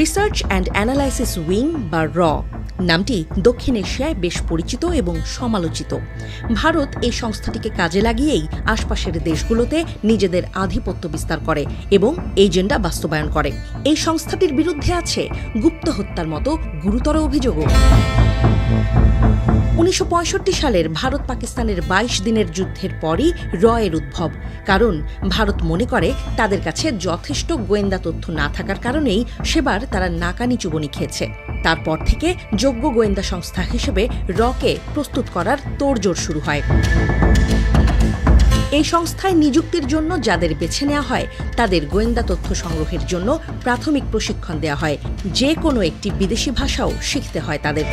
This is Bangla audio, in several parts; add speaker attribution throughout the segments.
Speaker 1: রিসার্চ অ্যান্ড অ্যানালাইসিস উইং বা র, নামটি দক্ষিণ এশিয়ায় বেশ পরিচিত এবং সমালোচিত। ভারত এই সংস্থাটিকে কাজে লাগিয়েই আশপাশের দেশগুলোতে নিজেদের আধিপত্য বিস্তার করে এবং এজেন্ডা বাস্তবায়ন করে। এই সংস্থাটির বিরুদ্ধে আছে গুপ্ত হত্যার মতো গুরুতর অভিযোগও। উনিশশো পঁয়ষট্টি সালের ভারত পাকিস্তানের ২২ দিনের যুদ্ধের পরই র এর উদ্ভব। কারণ ভারত মনে করে তাদের কাছে যথেষ্ট গোয়েন্দা তথ্য না থাকার কারণেই সেবার তারা নাকানি চুবনি খেয়েছে। তারপর থেকে যোগ্য গোয়েন্দা সংস্থা হিসেবে রকে প্রস্তুত করার তোড়জোড় শুরু হয়। এই সংস্থায় নিযুক্তির জন্য যাদের বেছে নেওয়া হয়, তাদের গোয়েন্দা তথ্য সংগ্রহের জন্য প্রাথমিক প্রশিক্ষণ দেওয়া হয়। যে কোনো একটি বিদেশি ভাষাও শিখতে হয় তাদের।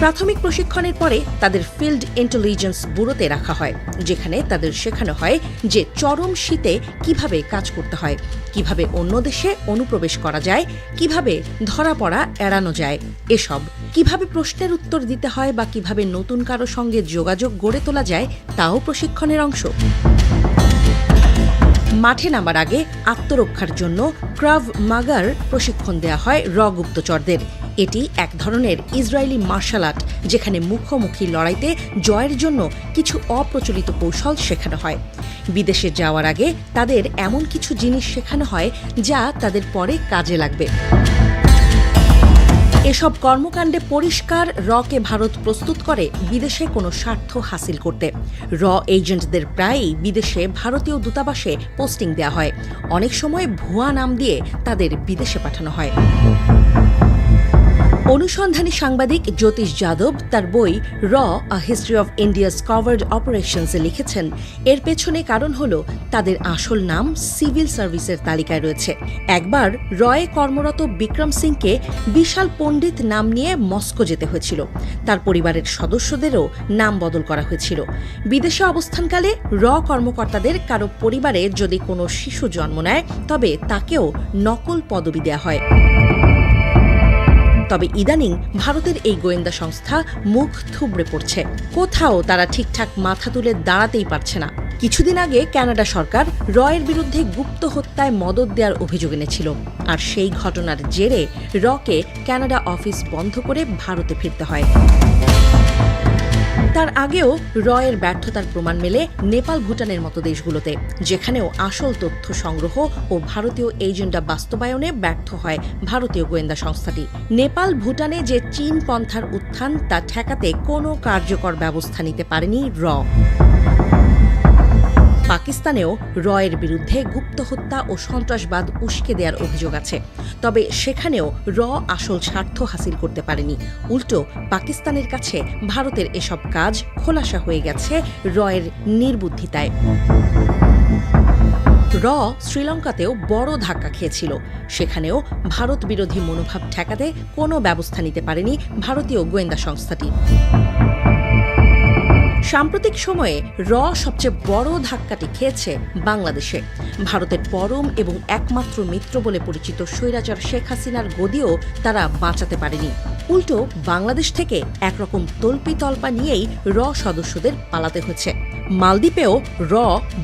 Speaker 1: প্রাথমিক প্রশিক্ষণের পরে তাদের ফিল্ড ইন্টেলিজেন্স ব্যুরোতে রাখা হয়, যেখানে তাদের শেখানো হয় যে চরম শীতে কীভাবে কাজ করতে হয়, কীভাবে অন্য দেশে অনুপ্রবেশ করা যায়, কীভাবে ধরা পড়া এড়ানো যায়, এসব কীভাবে প্রশ্নের উত্তর দিতে হয় বা কীভাবে নতুন কারও সঙ্গে যোগাযোগ গড়ে তোলা যায়, তাও প্রশিক্ষণের অংশ। মাঠে নামার আগে আত্মরক্ষার জন্য ক্রাভ মাগার প্রশিক্ষণ দেওয়া হয় র গুপ্তচরদের এটি এক ধরনের ইসরায়েলি মার্শাল আর্ট, যেখানে মুখোমুখি লড়াইতে জয়ের জন্য কিছু অপ্রচলিত কৌশল শেখানো হয়। বিদেশে যাওয়ার আগে তাদের এমন কিছু জিনিস শেখানো হয়, যা তাদের পরে কাজে লাগবে। এসব কর্মকাণ্ডে পরিষ্কার রকে ভারত প্রস্তুত করে বিদেশে কোনো স্বার্থ হাসিল করতে। র এজেন্টদের প্রায়ই বিদেশে ভারতীয় দূতাবাসে পোস্টিং দেওয়া হয়। অনেক সময় ভুয়া নাম দিয়ে তাদের বিদেশে পাঠানো হয়। অনুসন্ধানী সাংবাদিক জ্যোতিষ যাদব তার বই র a history of India's covert অপারেশনসে লিখেছেন। এর পেছনে কারণ হল তাদের আসল নাম সিভিল সার্ভিসের তালিকায় রয়েছে। একবার রয়ে কর্মরত বিক্রম সিংকে বিশাল পণ্ডিত নাম নিয়ে মস্কো যেতে হয়েছিল। তার পরিবারের সদস্যদেরও নাম বদল করা হয়েছিল। বিদেশে অবস্থানকালে র কর্মকর্তাদের কারও পরিবারে যদি কোনো শিশু জন্ম নেয়, তবে তাকেও নকল পদবি দেওয়া হয়। তবে ইদানিং ভারতের এই গোয়েন্দা সংস্থা মুখ থুবড়ে পড়ছে। কোথাও তারা ঠিকঠাক মাথা তুলে দাঁড়াতেই পারছে না। কিছুদিন আগে ক্যানাডা সরকার রয়ের বিরুদ্ধে গুপ্ত হত্যায় মদত দেওয়ার অভিযোগ এনেছিল। আর সেই ঘটনার জেরে রকে কানাডা অফিস বন্ধ করে ভারতে ফিরতে হয়। তার আগেও রয়ের ব্যর্থতার প্রমাণ মেলে নেপাল, ভুটানের মতো দেশগুলোতে, যেখানেও আসল তথ্য সংগ্রহ ও ভারতীয় এজেন্ডা বাস্তবায়নে ব্যর্থ হয় ভারতীয় গোয়েন্দা সংস্থাটি। নেপাল, ভুটানে যে চীন পন্থার উত্থান তা ঠেকাতে কোনো কার্যকর ব্যবস্থা নিতে পারেনি র। পাকিস্তানেও রয়ের বিরুদ্ধে গুপ্ত হত্যা ও সন্ত্রাসবাদ উস্কে দেওয়ার অভিযোগ আছে। তবে সেখানেও র আসল স্বার্থ হাসিল করতে পারেনি। উল্টো, পাকিস্তানের কাছে ভারতের এসব কাজ খোলাসা হয়ে গেছে রয়ের নির্বুদ্ধিতায়। র শ্রীলঙ্কাতেও বড় ধাক্কা খেয়েছিল। সেখানেও ভারত বিরোধী মনোভাব ঠেকাতে কোনো ব্যবস্থা নিতে পারেনি ভারতীয় গোয়েন্দা সংস্থাটি। সাম্প্রতিক সময়ে র সবচেয়ে বড় ধাক্কাটি খেয়েছে বাংলাদেশে। ভারতের পরম এবং একমাত্র মিত্র বলে পরিচিত স্বৈরাচার শেখ হাসিনার গদিও তারা বাঁচাতে পারেনি। উল্টো, বাংলাদেশ থেকে একরকম তল্পি তল্পা নিয়েই র সদস্যদের পালাতে হয়েছে মালদ্বীপেও র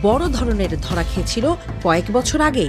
Speaker 1: বড় ধরনের ধরা খেয়েছিল কয়েক বছর আগে